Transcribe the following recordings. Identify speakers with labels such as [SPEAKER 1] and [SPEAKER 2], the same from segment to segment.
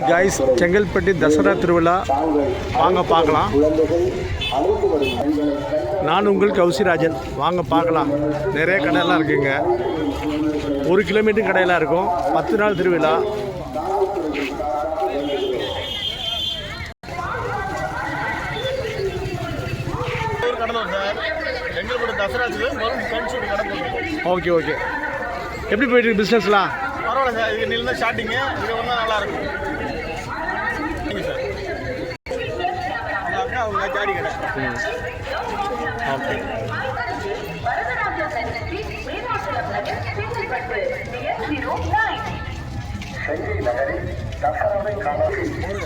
[SPEAKER 1] Guys Chengalpattu Dussehra திருவிழா வாங்க பார்க்கலாம். நான் உங்கள் கௌசிராஜன். வாங்க பார்க்கலாம். நிறைய கடையெல்லாம் இருக்குங்க. ஒரு கிலோமீட்டர் கடையெல்லாம் இருக்கும். பத்து நாள் திருவிழா. ஓகே ஓகே எப்படி போயிட்டு பிஸ்னஸ்லாம்
[SPEAKER 2] பரவாயில்ல சார். இது நின்று ஸ்டார்டிங்கு இது ஒன்றும் நல்லாயிருக்கும் முன்னாடி கடை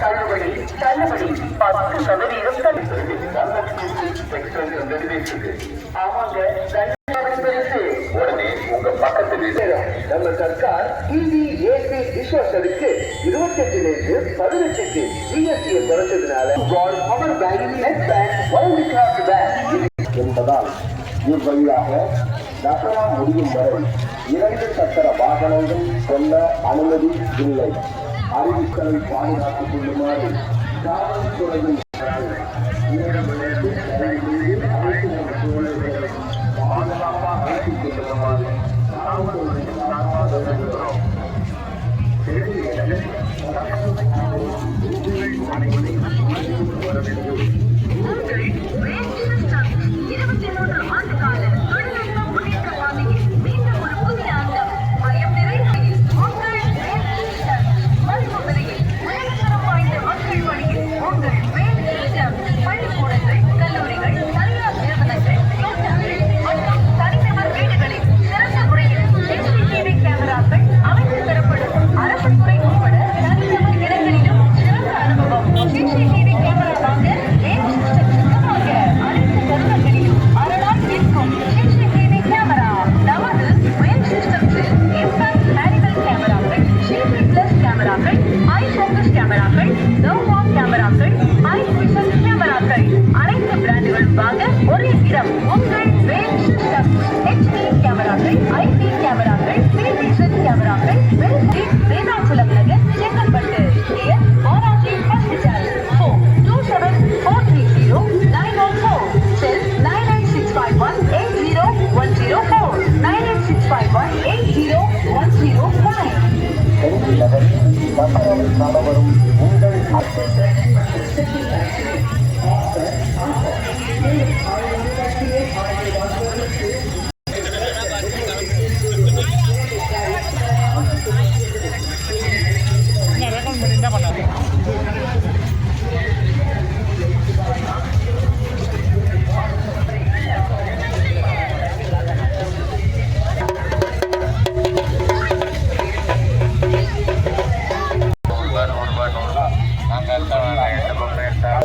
[SPEAKER 3] தள்ளுபடி தள்ளுபடி பத்து சதவீதம்
[SPEAKER 4] தள்ளுபடி ஆமாங்க சதுரக்கட்டிலிருந்து சதுரக்கட்டு ஜிஎஸ்டியை குறைச்சதுனால net bank wild craft bank என்பதால் இவ்வழியாக தசரா முடியும் வரை இரண்டு சக்கர வாகனங்கள் கொள்ள அனுமதி இல்லை. அறிவித்தலை பாதுகாத்துக் கொள்ளுமாறு காவல்துறையின்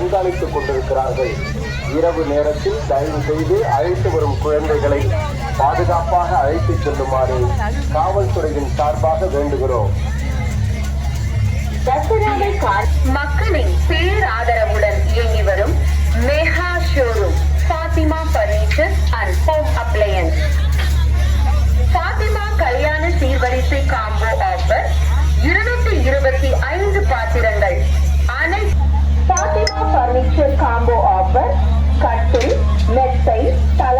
[SPEAKER 4] கண்காணித்துக் கொண்டிருக்கிறார்கள். இரவு நேரத்தில் தயவு செய்து அழைத்து வரும் குழந்தைகளை பாதுகாப்பாக அழைத்துச் செல்லுமாறு காவல்துறையின் சார்பாக வேண்டுகிறோம்.
[SPEAKER 3] மக்களின் பேராதரவுடன் இயங்கி வரும் மேக อ了ไร